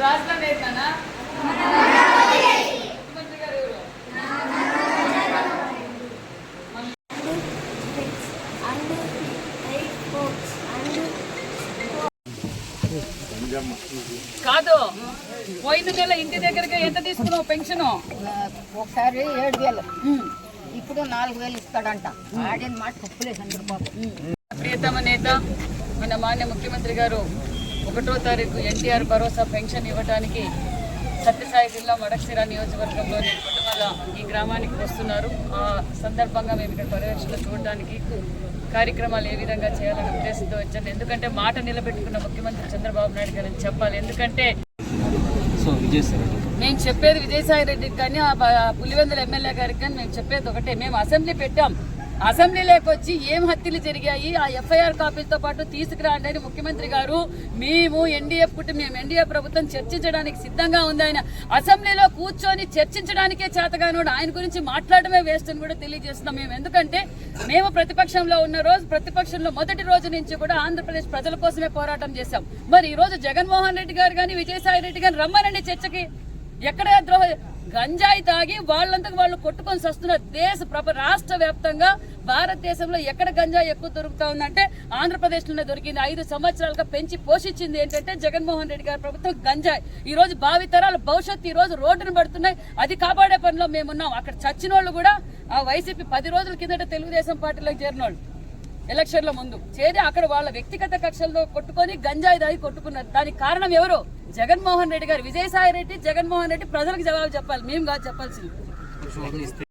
రాజధాని ఏంటన్నా ముఖ్యమంత్రి గారు ఎవరు and eight books and కాదు పోయిన నెల ఇంటి దగ్గరగా ఎంత తీసుకున్నావు పెన్షన్? ఒకసారి ఏడు వేలు. ఇప్పుడు నాలుగు వేలు ఇస్తాడంట. ఆడిన మాట తప్పులే చంద్రబాబు. ప్రియతమ నేత మన మాన్య ముఖ్యమంత్రి గారు ఒకటో తారీఖు ఎన్టీఆర్ భరోసా పెన్షన్ ఇవ్వడానికి సత్యసాయి జిల్లా మడక్సిరా నియోజకవర్గంలోని ఈ గ్రామానికి వస్తున్నారు. ఆ సందర్భంగా మేము ఇక్కడ పర్యవేక్షణ చూడడానికి కార్యక్రమాలు ఏ విధంగా చేయాలనే ఉద్దేశంతో వచ్చాను ఎందుకంటే మాట నిలబెట్టుకున్న ముఖ్యమంత్రి చంద్రబాబు నాయుడు గారిని చెప్పాలి. ఎందుకంటే మేము చెప్పేది విజయసాయి రెడ్డికి కానీ పులివెందుల ఎమ్మెల్యే గారికి కానీ మేము చెప్పేది ఒకటే. మేము అసెంబ్లీ పెట్టాం. అసెంబ్లీలోకి వచ్చి ఏం హత్యలు జరిగాయి? ఆ ఎఫ్ఐఆర్ కాపీలతో పాటు తీసుకురాండి అని ముఖ్యమంత్రి గారు మేము ఎన్డీఏ పుట్టి మేము ఎన్డీఏ ప్రభుత్వం చర్చించడానికి సిద్ధంగా ఉంది ఆయన. అసెంబ్లీలో కూర్చొని చర్చించడానికే చేతగానోడు ఆయన గురించి మాట్లాడమే వేస్ట్ అని కూడా తెలియజేస్తున్నాం మేము. ఎందుకంటే మేము ప్రతిపక్షంలో ఉన్న రోజు ప్రతిపక్షంలో మొదటి రోజు నుంచి కూడా ఆంధ్రప్రదేశ్ ప్రజల కోసమే పోరాటం చేశాం. మరి ఈ రోజు జగన్మోహన్ రెడ్డి గారు కానీ విజయసాయి రెడ్డి గారు రమ్మనండి చర్చకి. ఎక్కడ ద్రోహ గంజాయి తాగి వాళ్ళంతకు వాళ్ళు కొట్టుకొని వస్తున్న దేశ ప్రప రాష్ట్ర వ్యాప్తంగా భారతదేశంలో ఎక్కడ గంజాయి ఎక్కువ దొరుకుతా ఉందంటే ఆంధ్రప్రదేశ్లోనే దొరికింది. ఐదు సంవత్సరాలుగా పెంచి పోషించింది ఏంటంటే జగన్మోహన్ రెడ్డి గారి ప్రభుత్వం గంజాయి. ఈ రోజు భావితరాల భవిష్యత్తు ఈ రోజు రోడ్డును పడుతున్నాయి. అది కాపాడే పనిలో మేమున్నాం. అక్కడ చచ్చిన వాళ్ళు కూడా ఆ వైసీపీ పది రోజుల కిందట తెలుగుదేశం పార్టీలోకి చేరిన వాళ్ళు ఎలక్షన్ల ముందు చేరి అక్కడ వాళ్ళ వ్యక్తిగత కక్షలతో కొట్టుకొని గంజాయి దాగి కొట్టుకున్నారు. దానికి కారణం ఎవరు? జగన్మోహన్ రెడ్డి గారు. విజయసాయి రెడ్డి జగన్మోహన్ రెడ్డి ప్రజలకు జవాబు చెప్పాలి. మేము కాదు చెప్పాల్సింది.